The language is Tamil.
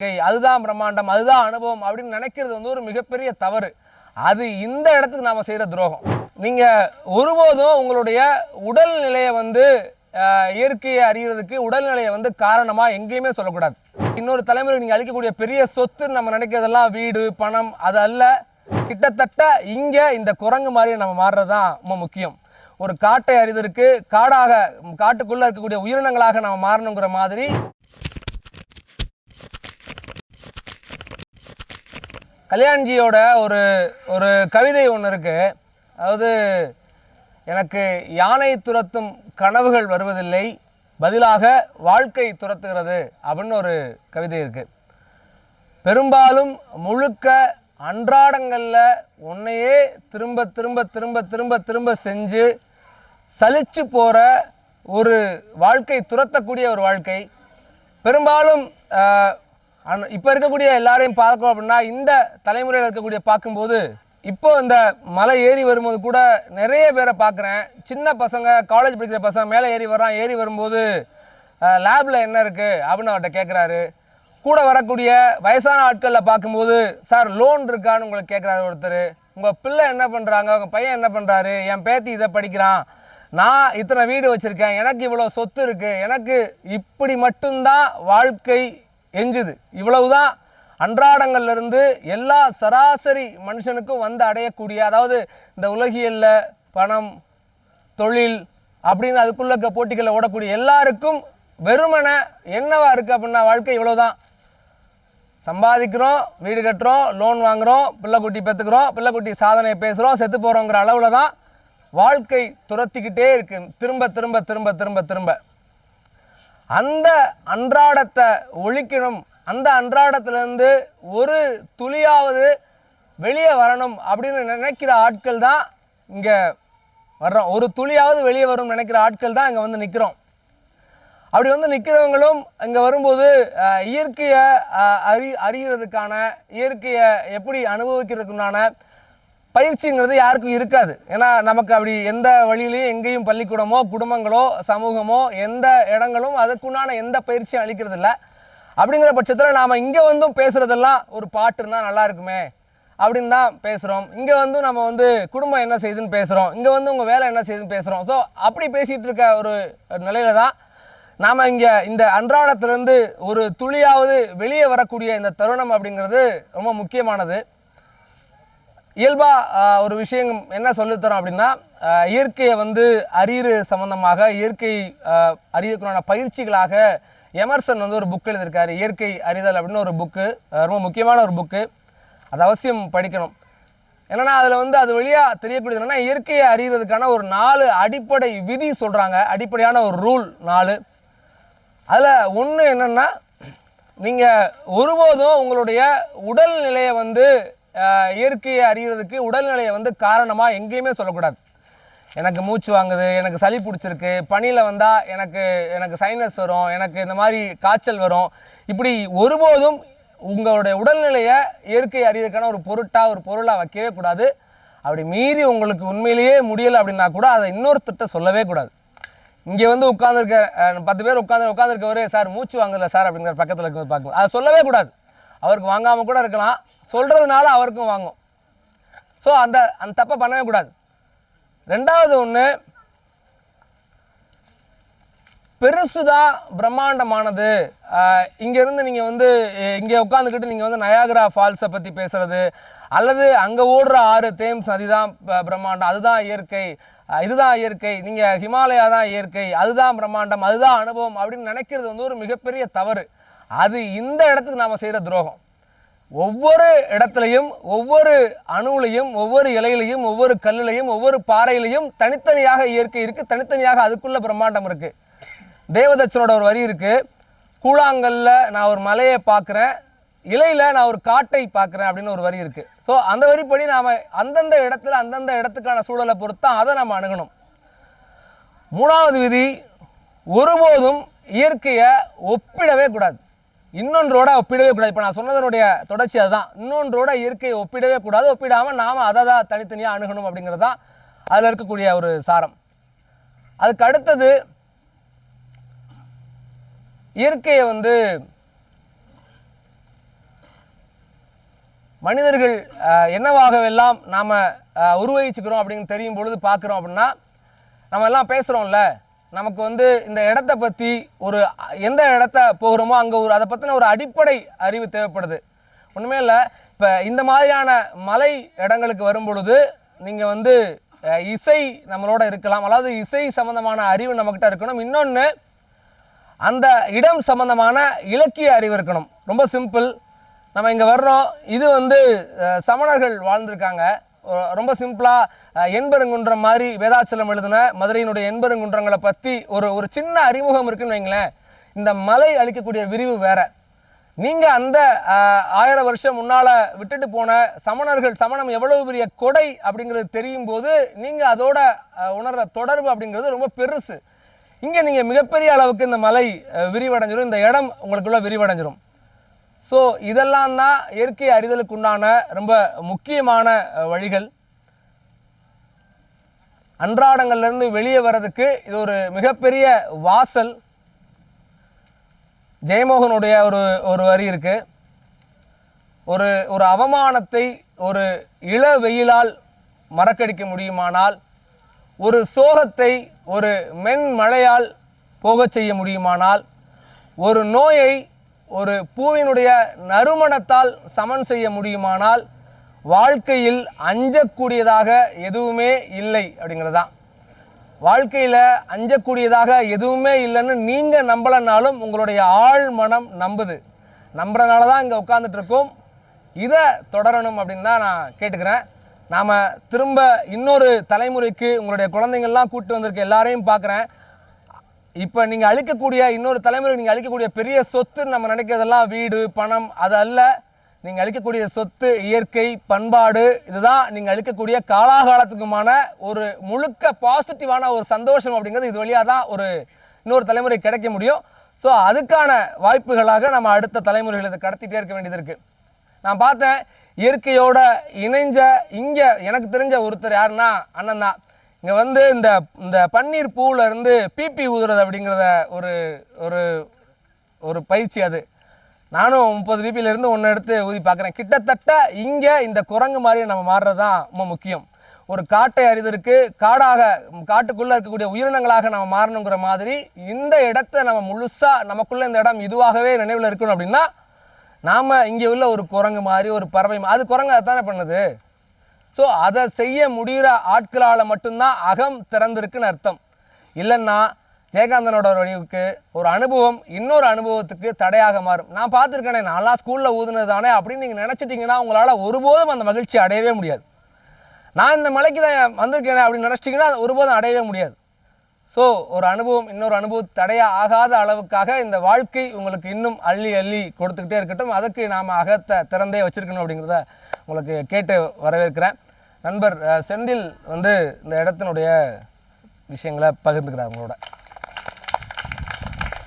இயற்கை அதுதான் பிரம்மாண்டம் அதுதான் அனுபவம் அப்படின்னு நினைக்கிறது வந்து ஒரு மிகப்பெரிய தவறு. அது இந்த இடத்துக்கு நாம் செய்கிற துரோகம். நீங்கள் ஒருபோதும் உங்களுடைய உடல்நிலையை வந்து இயற்கையை அறிகிறதுக்கு உடல்நிலையை வந்து காரணமாக எங்கேயுமே சொல்லக்கூடாது. இன்னொரு தலைமுறை நீங்கள் அளிக்கக்கூடிய பெரிய சொத்து நம்ம நினைக்கிறதெல்லாம் வீடு பணம் அது அல்ல. கிட்டத்தட்ட இங்கே இந்த குரங்கு மாதிரி நம்ம மாறுறது தான் ரொம்ப முக்கியம். ஒரு காட்டை அறிதற்கு காடாக காட்டுக்குள்ளே இருக்கக்கூடிய உயிரினங்களாக நம்ம மாறணுங்கிற மாதிரி கல்யாண்ஜியோட ஒரு ஒரு கவிதை ஒன்று இருக்கு. அதாவது எனக்கு யானை துரத்தும் கனவுகள் வருவதில்லை பதிலாக வாழ்க்கை துரத்துகிறது அப்படின்னு ஒரு கவிதை இருக்கு. பெரும்பாலும் முழுக்க அன்றாடங்களில் உன்னையே திரும்ப திரும்ப திரும்ப திரும்ப திரும்ப செஞ்சு சலிச்சு போகிற ஒரு வாழ்க்கை துரத்தக்கூடிய ஒரு வாழ்க்கை. பெரும்பாலும் இப்போ இருக்கக்கூடிய எல்லாரையும் பார்க்கணும் அப்படின்னா இந்த தலைமுறையில் இருக்கக்கூடிய பார்க்கும்போது இப்போ இந்த மலை ஏறி வரும்போது கூட நிறைய பேரை பார்க்குறேன். சின்ன பசங்க காலேஜ் படிக்கிற பசங்க மேலே ஏறி வரான் ஏறி வரும்போது லேபில் என்ன இருக்குது அப்படின்னு அவர்கிட்ட கேட்குறாரு கூட வரக்கூடிய வயசான ஆட்களில் பார்க்கும்போது சார் லோன் இருக்கான்னு உங்களுக்கு கேட்குறாரு ஒருத்தர். உங்கள் பிள்ளை என்ன பண்ணுறாங்க உங்கள் பையன் என்ன பண்ணுறாரு என் பேத்தி இதை படிக்கிறான். நான் இத்தனை வீடு வச்சுருக்கேன். எனக்கு இவ்வளோ சொத்து இருக்குது எனக்கு இப்படி மட்டும்தான் வாழ்க்கை எஞ்சுது இவ்வளவுதான் அன்றாடங்கள்லேருந்து எல்லா சராசரி மனுஷனுக்கும் வந்து அடையக்கூடிய அதாவது இந்த உலகியலில் பணம் தொழில் அப்படின்னு அதுக்குள்ள இருக்க போட்டிகளில் ஓடக்கூடிய எல்லாருக்கும் வெறுமனை என்னவா இருக்குது அப்படின்னா வாழ்க்கை இவ்வளோதான் சம்பாதிக்கிறோம் வீடு கட்டுறோம் லோன் வாங்குகிறோம் பிள்ளைக்குட்டி பெற்றுக்கிறோம் பிள்ளைக்குட்டி சாதனையை பேசுகிறோம் செத்து போகிறோங்கிற அளவில் தான் வாழ்க்கை துரத்திக்கிட்டே இருக்கு. திரும்ப திரும்ப திரும்ப திரும்ப திரும்ப. அந்த அன்றாடத்தை ஒழிக்கணும். அந்த அன்றாடத்திலேருந்து ஒரு துளியாவது வெளியே வரணும் அப்படின்னு நினைக்கிற ஆட்கள் தான் இங்கே வர்றோம். ஒரு துளியாவது வெளியே வரும் நினைக்கிற ஆட்கள் தான் இங்கே வந்து நிற்கிறோம் அப்படி வந்து நிற்கிறவங்களும் இங்கே வரும்போது இயற்கையை அறி அறிகிறதுக்கான இயற்கையை எப்படி அனுபவிக்கிறதுக்குண்டான பயிற்சிங்கிறது யாருக்கும் இருக்காது. ஏன்னா நமக்கு அப்படி எந்த வழியிலையும் எங்கேயும் பள்ளிக்கூடமோ குடும்பங்களோ சமூகமோ எந்த இடங்களும் அதுக்குண்டான எந்த பயிற்சியும் அளிக்கிறது இல்லை அப்படிங்கிற பட்சத்தில் நாம் இங்கே வந்தும் பேசுகிறதெல்லாம் ஒரு பாட்டுன்னா நல்லாயிருக்குமே நல்லா இருக்குமே அப்படின்னு தான் பேசுகிறோம் இங்கே வந்து நம்ம வந்து குடும்பம் என்ன செய்யுதுன்னு பேசுகிறோம் இங்கே வந்து உங்கள் வேலை என்ன செய்யுதுன்னு பேசுகிறோம் ஸோ அப்படி பேசிகிட்டு இருக்க ஒரு நிலையில தான் நாம் இங்கே இந்த அன்றாடத்திலேருந்து ஒரு துளியாவது வெளியே வரக்கூடிய இந்த தருணம் அப்படிங்கிறது ரொம்ப முக்கியமானது. இயல்பாக ஒரு விஷயம் என்ன சொல்லித்தரோம் அப்படின்னா இயற்கையை வந்து அறியிறு சம்பந்தமாக இயற்கை ஆஹ், பயிற்சிகளாக எமர்சன் வந்து ஒரு புக் எழுதியிருக்காரு. இயற்கை அறிதல் அப்படின்னு ஒரு புக்கு ரொம்ப முக்கியமான ஒரு புக்கு அது அவசியம் படிக்கணும். என்னன்னா அதில் வந்து அது வழியாக தெரியக்கூடியது என்னென்னா இயற்கையை அறிகிறதுக்கான ஒரு நாலு அடிப்படை விதி சொல்கிறாங்க அடிப்படையான ஒரு ரூல் நாலு. அதில் ஒன்று என்னென்னா நீங்கள் ஒருபோதும் உங்களுடைய உடல்நிலையை வந்து இயற்கையை அறிகிறதுக்கு உடல்நிலையை வந்து காரணமாக எங்கேயுமே சொல்லக்கூடாது. எனக்கு மூச்சு வாங்குது எனக்கு சளி பிடிச்சிருக்கு பனியில் வந்தால் எனக்கு எனக்கு சைனஸ் வரும் எனக்கு இந்த மாதிரி காய்ச்சல் வரும். இப்படி ஒருபோதும் உங்களுடைய உடல்நிலையை இயற்கை அறியறதுக்கான ஒரு பொருட்டாக ஒரு பொருளாக வைக்கவே கூடாது. அப்படி மீறி உங்களுக்கு உண்மையிலேயே முடியலை அப்படின்னா கூட அதை இன்னொருத்திட்ட சொல்லவே கூடாது. இங்கே வந்து உட்காந்துருக்க பத்து பேர் உட்காந்து உட்காந்துருக்கவரே சார் மூச்சு வாங்கல சார் அப்படிங்கிற பக்கத்தில் இருக்கிறது பார்க்கும் அதை சொல்லவே கூடாது. அவருக்கு வாங்காமல் கூட இருக்கலாம். சொல்கிறதுனால அவருக்கும் வாங்கும். ஸோ அந்த அந்த தப்பை பண்ணவே கூடாது. ரெண்டாவது ஒன்று பெருசு தான் பிரம்மாண்டமானது இங்கேருந்து நீங்கள் வந்து இங்கே உட்காந்துக்கிட்டு நீங்கள் வந்து நயாகரா ஃபால்ஸை பற்றி பேசுறது அல்லது அங்கே ஓடுற ஆறு தேம்ஸ் நதி தான் பிரம்மாண்டம் அதுதான் இயற்கை இதுதான் இயற்கை நீங்கள் ஹிமாலயா தான் இயற்கை அதுதான் பிரம்மாண்டம் அதுதான் அனுபவம் அப்படின்னு நினைக்கிறது வந்து ஒரு மிகப்பெரிய தவறு. அது இந்த இடத்துக்கு நாம் செய்கிற துரோகம். ஒவ்வொரு இடத்துலையும் ஒவ்வொரு அணுவிலையும் ஒவ்வொரு இலையிலையும் ஒவ்வொரு கல்லுலையும் ஒவ்வொரு பாறையிலையும் தனித்தனியாக இயற்கை இருக்குது தனித்தனியாக அதுக்குள்ள பிரம்மாண்டம் இருக்குது தேவதச்சனோட ஒரு வரி இருக்குது கூழாங்கல்ல நான் ஒரு மலையை பார்க்குறேன் இலையில் நான் ஒரு காட்டை பார்க்குறேன் அப்படின்னு ஒரு வரி இருக்குது ஸோ அந்த வரிப்படி நாம் அந்தந்த இடத்துல அந்தந்த இடத்துக்கான சூழலை பொறுத்தான் அதை நம்ம அணுகணும். மூணாவது விதி ஒருபோதும் இயற்கையை ஒப்பிடவே கூடாது. இன்னொன்றோட ஒப்பிடவே கூடாது. இப்போ நான் சொன்னதனுடைய தொடர்ச்சி அதுதான். இன்னொன்றோட இயற்கையை ஒப்பிடவே கூடாது. ஒப்பிடாமல் நாம் அதை தான் தனித்தனியாக அணுகணும் அப்படிங்கிறது தான் அதில் இருக்கக்கூடிய ஒரு சாரம். அதுக்கு அடுத்தது இயற்கையை வந்து மனிதர்கள் என்னவாகவெல்லாம் நாம் உருவகிச்சுக்கிறோம் அப்படின்னு தெரியும் பொழுது பார்க்குறோம் அப்படின்னா நம்ம எல்லாம் பேசுகிறோம்ல நமக்கு வந்து இந்த இடத்த பற்றி ஒரு எந்த இடத்த போகிறோமோ அங்கே ஒரு அதை பற்றின ஒரு அடிப்படை அறிவு தேவைப்படுது. ஒன்றுமே இல்லை. இப்போ இந்த மாதிரியான மலை இடங்களுக்கு வரும் பொழுது நீங்கள் வந்து இசை நம்மளோட இருக்கலாம். அதாவது இசை சம்மந்தமான அறிவு நம்மக்கிட்ட இருக்கணும். இன்னொன்று அந்த இடம் சம்மந்தமான இலக்கிய அறிவு இருக்கணும். ரொம்ப சிம்பிள். நம்ம இங்கே வர்றோம். இது வந்து சமணர்கள் வாழ்ந்திருக்காங்க. ரொம்ப சிம்பிளாக எண்பெருங்குன்றம் மாதிரி வேதாச்சலம் எழுதின மதுரையினுடைய எண்பெருங்குன்றங்களை பற்றி ஒரு ஒரு சின்ன அறிமுகம் இருக்குன்னு வைங்களேன். இந்த மலை அளிக்கக்கூடிய விரிவு வேற. நீங்கள் அந்த ஆயிரம் வருஷம் முன்னால் விட்டுட்டு போன சமணர்கள் சமணம் எவ்வளவு பெரிய கொடை அப்படிங்கிறது தெரியும் போது நீங்கள் அதோட உணர்ற தொடர்பு அப்படிங்கிறது ரொம்ப பெருசு. இங்கே நீங்கள் மிகப்பெரிய அளவுக்கு இந்த மலை விரிவடைஞ்சிடும் இந்த இடம் உங்களுக்குள்ளே விரிவடைஞ்சிடும் ஸோ இதெல்லாம் தான் இயற்கை அறிதலுக்கு உண்டான ரொம்ப முக்கியமான வழிகள். அன்றாடங்கள்லேருந்து வெளியே வர்றதுக்கு இது ஒரு மிகப்பெரிய வாசல். ஜெயமோகனுடைய ஒரு ஒரு வரி இருக்கு. ஒரு ஒரு அவமானத்தை ஒரு இள வெயிலால் மறக்கடிக்க முடியுமானால் ஒரு சோகத்தை ஒரு மென் மழையால் போகச் செய்ய முடியுமானால் ஒரு நோயை ஒரு பூவினுடைய நறுமணத்தால் சமன் செய்ய முடியுமானால் வாழ்க்கையில் அஞ்சக்கூடியதாக எதுவுமே இல்லை அப்படிங்கிறதான் வாழ்க்கையில் அஞ்சக்கூடியதாக எதுவுமே இல்லைன்னு நீங்கள் நம்பலைனாலும் உங்களுடைய ஆள் மனம் நம்புது. நம்புறதுனால தான் இங்கே உட்காந்துட்ருக்கோம் இதை தொடரணும் அப்படின்னு தான் நான் கேட்டுக்கிறேன். நாம் திரும்ப இன்னொரு தலைமுறைக்கு உங்களுடைய குழந்தைங்கள்லாம் கூப்பிட்டு வந்திருக்க எல்லாரையும் பார்க்குறேன் இப்போ நீங்கள் அழிக்கக்கூடிய இன்னொரு தலைமுறை நீங்கள் அழிக்கக்கூடிய பெரிய சொத்து நம்ம நினைக்கிறதெல்லாம் வீடு பணம் அது அல்ல. நீங்கள் அழிக்கக்கூடிய சொத்து இயற்கை பண்பாடு இதுதான் நீங்கள் அழிக்கக்கூடிய காலாகாலத்துக்குமான ஒரு முழுக்க பாசிட்டிவான ஒரு சந்தோஷம் அப்படிங்கிறது இது வழியாக தான் ஒரு இன்னொரு தலைமுறை கிடைக்க முடியும். ஸோ அதுக்கான வாய்ப்புகளாக நம்ம அடுத்த தலைமுறைகள் இதை கடத்திட்டே இருக்க வேண்டியது இருக்குது நான் பார்த்தேன் இயற்கையோட இணைஞ்ச இங்கே எனக்கு தெரிஞ்ச ஒருத்தர் யாருன்னா அண்ணன் தான். இங்கே வந்து இந்த இந்த பன்னீர் பூவில் இருந்து பிபி ஊதுறது அப்படிங்கிறத ஒரு ஒரு ஒரு பயிற்சி அது. நானும் முப்பது பிபிலிருந்து ஒன்று எடுத்து ஊதி பார்க்குறேன் கிட்டத்தட்ட இங்கே இந்த குரங்கு மாதிரி நம்ம மாறுறது தான் ரொம்ப முக்கியம். ஒரு காட்டை அறிதற்கு காடாக காட்டுக்குள்ளே இருக்கக்கூடிய உயிரினங்களாக நம்ம மாறணுங்கிற மாதிரி இந்த இடத்த நம்ம முழுசாக நமக்குள்ளே இந்த இடம் இதுவாகவே நினைவில் இருக்கணும் அப்படின்னா நாம் இங்கே உள்ள ஒரு குரங்கு மாதிரி ஒரு பறவை அது குரங்கு அதானே பண்ணுது? ஸோ அதை செய்ய முடிகிற ஆட்களால் மட்டும்தான் அகம் திறந்திருக்குன்னு அர்த்தம். இல்லைன்னா ஜெயகாந்தனோட ஒரு வழிவுக்கு ஒரு அனுபவம் இன்னொரு அனுபவத்துக்கு தடையாக மாறும். நான் பார்த்துருக்கேனே நான்லாம் ஸ்கூலில் ஊதுனது தானே அப்படின்னு நீங்கள் நினச்சிட்டிங்கன்னா உங்களால் ஒருபோதும் அந்த மகிழ்ச்சி அடையவே முடியாது. நான் இந்த மலைக்கு தான் வந்திருக்கேனே அப்படின்னு நினச்சிட்டிங்கன்னா அது ஒருபோதும் அடையவே முடியாது. ஸோ ஒரு அனுபவம் இன்னொரு அனுபவம் தடையாக ஆகாத அளவுக்காக இந்த வாழ்க்கை உங்களுக்கு இன்னும் அள்ளி அள்ளி கொடுத்துக்கிட்டே இருக்கட்டும். அதுக்கு நாம் அகத்தை திறந்தே வச்சிருக்கணும் அப்படிங்கிறத உங்களுக்கு கேட்டு வரவேற்கிறேன். நண்பர் செந்தில் வந்து இந்த இடத்தினுடைய விஷயங்களை பகிர்ந்துக்கிறார் உங்களோட.